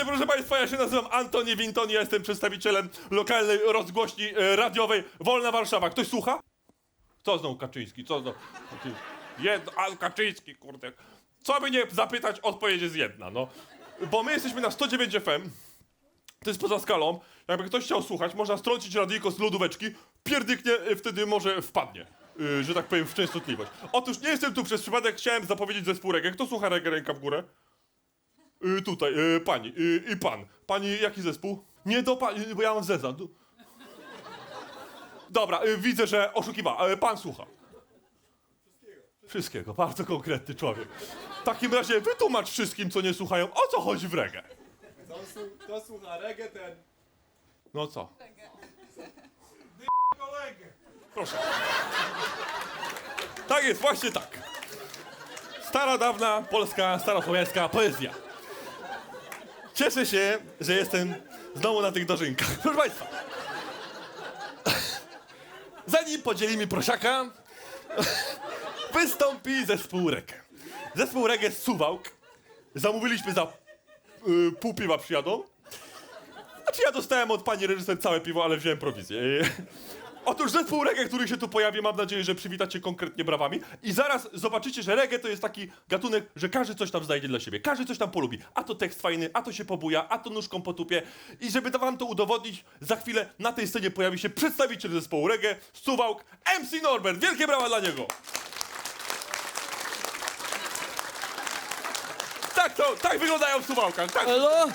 serdecznie, proszę Państwa, ja się nazywam Antoni Winton, ja jestem przedstawicielem lokalnej rozgłośni e, radiowej Wolna Warszawa. Ktoś słucha? Co znowu Kaczyński, co znowu? Jedno, a Kaczyński, kurde. Co by nie zapytać, odpowiedź jest jedna, no. Bo my jesteśmy na 109 FM, to jest poza skalą. Jakby ktoś chciał słuchać, można strącić radyjko z lodóweczki, pierdyknie, y, wtedy może wpadnie. y, że tak powiem, w częstotliwość. Otóż nie jestem tu przez przypadek, chciałem zapowiedzieć zespół reggae. Kto słucha reggae, ręka w górę? Y, tutaj, y, pani y, i pan. Pani, jaki zespół? Nie do pani, bo ja mam zezam. Tu- Dobra, y, widzę, że oszukiwa. ale Pan słucha. Wszystkiego, bardzo konkretny człowiek. W takim razie wytłumacz wszystkim, co nie słuchają, o co chodzi w reggae. To, su- to słucha reggae ten. No co? Kolegę. Proszę. Tak jest, właśnie tak. Stara, dawna, polska, starosłowiańska poezja. Cieszę się, że jestem znowu na tych dożynkach. Proszę Państwa. Zanim podzielimy prosiaka, wystąpi zespół reggae. Zespół reggae z Suwałk. Zamówiliśmy za y, pół piwa przyjadą. Znaczy ja dostałem od pani reżyser całe piwo, ale wziąłem prowizję. Otóż zespół reggae, który się tu pojawi, mam nadzieję, że przywitacie konkretnie brawami. I zaraz zobaczycie, że reggae to jest taki gatunek, że każdy coś tam znajdzie dla siebie. Każdy coś tam polubi. A to tekst fajny, a to się pobuja, a to nóżką potupie. I żeby wam to udowodnić, za chwilę na tej scenie pojawi się przedstawiciel zespołu reggae, Suwałk, MC Norbert. Wielkie brawa dla niego! Tak to, tak wyglądają w Suwałkach. Tak. Halo?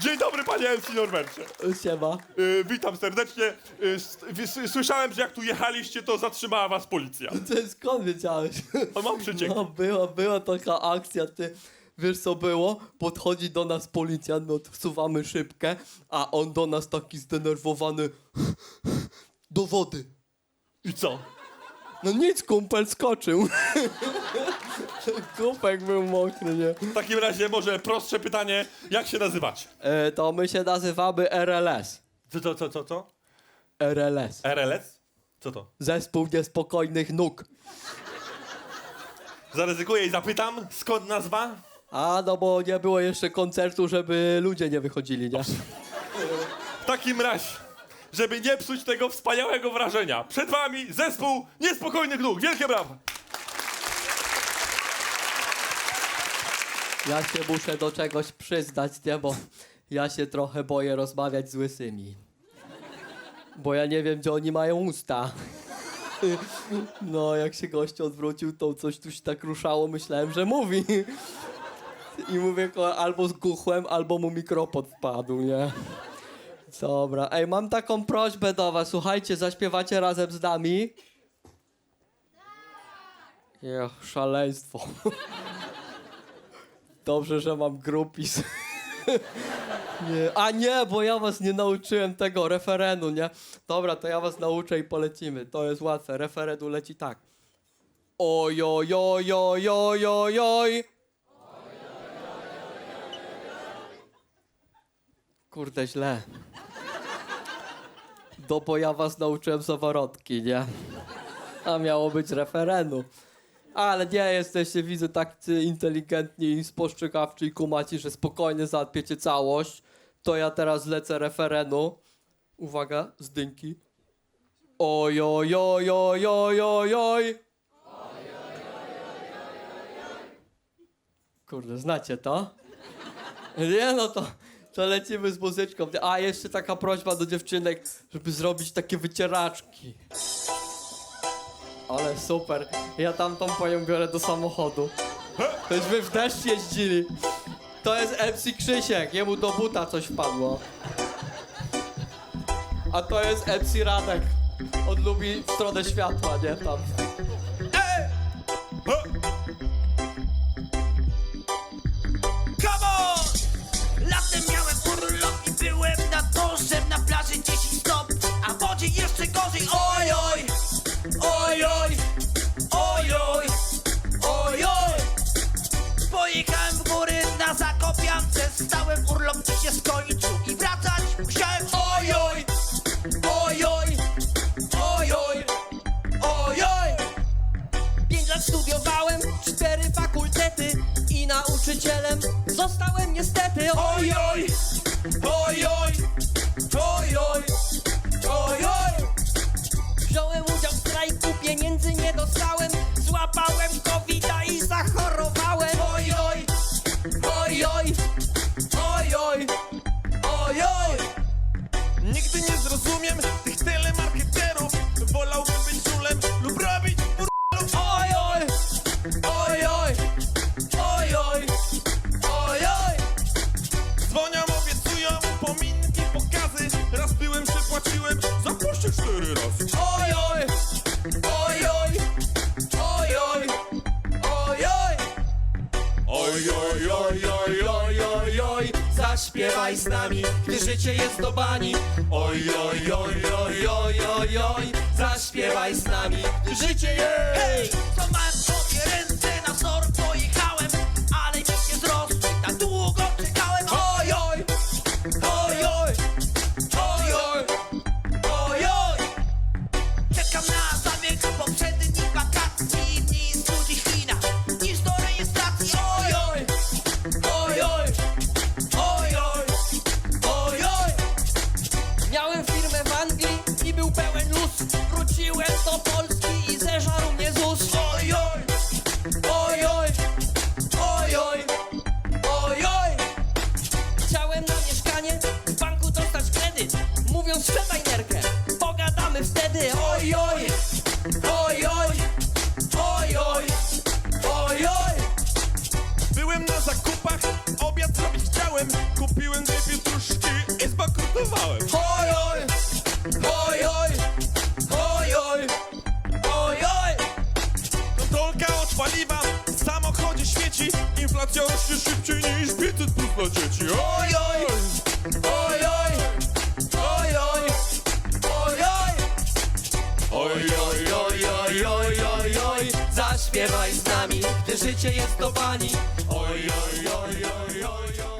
Dzień dobry, panie MC Norbercie. Siema. Y, witam serdecznie. Y, s- słyszałem, że jak tu jechaliście, to zatrzymała was policja. Ty skąd wiedziałeś? A mam przecieki. No, była, była taka akcja, ty. Wiesz co było? Podchodzi do nas policjant, my odsuwamy szybkę, a on do nas taki zdenerwowany. Do wody. I co? No nic, kumpel skoczył. Kupek był mokry, nie? W takim razie może prostsze pytanie, jak się nazywacie? E, to my się nazywamy RLS. Co, co, co, co, co? RLS. RLS? Co to? Zespół niespokojnych nóg. Zaryzykuję i zapytam, skąd nazwa? A, no bo nie było jeszcze koncertu, żeby ludzie nie wychodzili, nie? W takim razie, żeby nie psuć tego wspaniałego wrażenia, przed wami zespół Niespokojnych Nóg. Wielkie brawa! Ja się muszę do czegoś przyznać, nie? Bo ja się trochę boję rozmawiać z łysymi. Bo ja nie wiem, gdzie oni mają usta. No, jak się gość odwrócił, to coś tu się tak ruszało, myślałem, że mówi. I mówię, albo zguchłem, albo mu mikrofon wpadł, nie? Dobra, ej, mam taką prośbę do was. Słuchajcie, zaśpiewacie razem z nami? Ech, szaleństwo. Dobrze, że mam grupis. nie. A nie, bo ja was nie nauczyłem tego referendu, nie? Dobra, to ja was nauczę i polecimy. To jest łatwe. Referendu leci tak. Oj, oj, oj, oj, oj, oj, oj. Kurde, źle. Do bo ja was nauczyłem zawarodki, nie? A miało być referendum. Ale nie jesteście, widzę, tak inteligentni i spostrzegawczy i kumaci, że spokojnie załatwiecie całość. To ja teraz lecę referenu. Uwaga, z dynki. Oj, oj, oj, oj, oj, oj, oj. Kurde, znacie to? Nie, no to, to lecimy z muzyczką. A, jeszcze taka prośba do dziewczynek, żeby zrobić takie wycieraczki. Ale super. Ja tamtą panią biorę do samochodu. Tośmy w deszcz jeździli. To jest MC Krzysiek, jemu do buta coś wpadło. A to jest MC Radek. On lubi w stronę światła, nie? Tam. Come czy gorzej Oj, oj, oj, oj, oj, oj, oj, oj. Pojechałem w góry na Zakopiance. Stałem urlop mi się skończył. I wracać musiałem. Oj, oj, oj, oj, oj, oj, oj, oj. Pięć lat studiowałem, cztery fakultety. I nauczycielem zostałem niestety. Oj, oj, oj, oj. rozumiem. zaśpiewaj z nami, gdy życie jest do bani. Oj, oj, oj, oj, oj, oj, oj, zaśpiewaj z nami, gdy życie jest. Hej, to mam sobie ręce na wzór, pojechałem, ale mi się tak długo. paliwa w samochodzie świeci Inflacja rośnie szybciej niż 500 plus dla dzieci Oj, oj, oj, oj, oj, oj, oj, oj Oj, oj, oj, oj, oj, oj, zaśpiewaj z nami, gdy życie jest do pani Oj, oj, oj, oj, oj, oj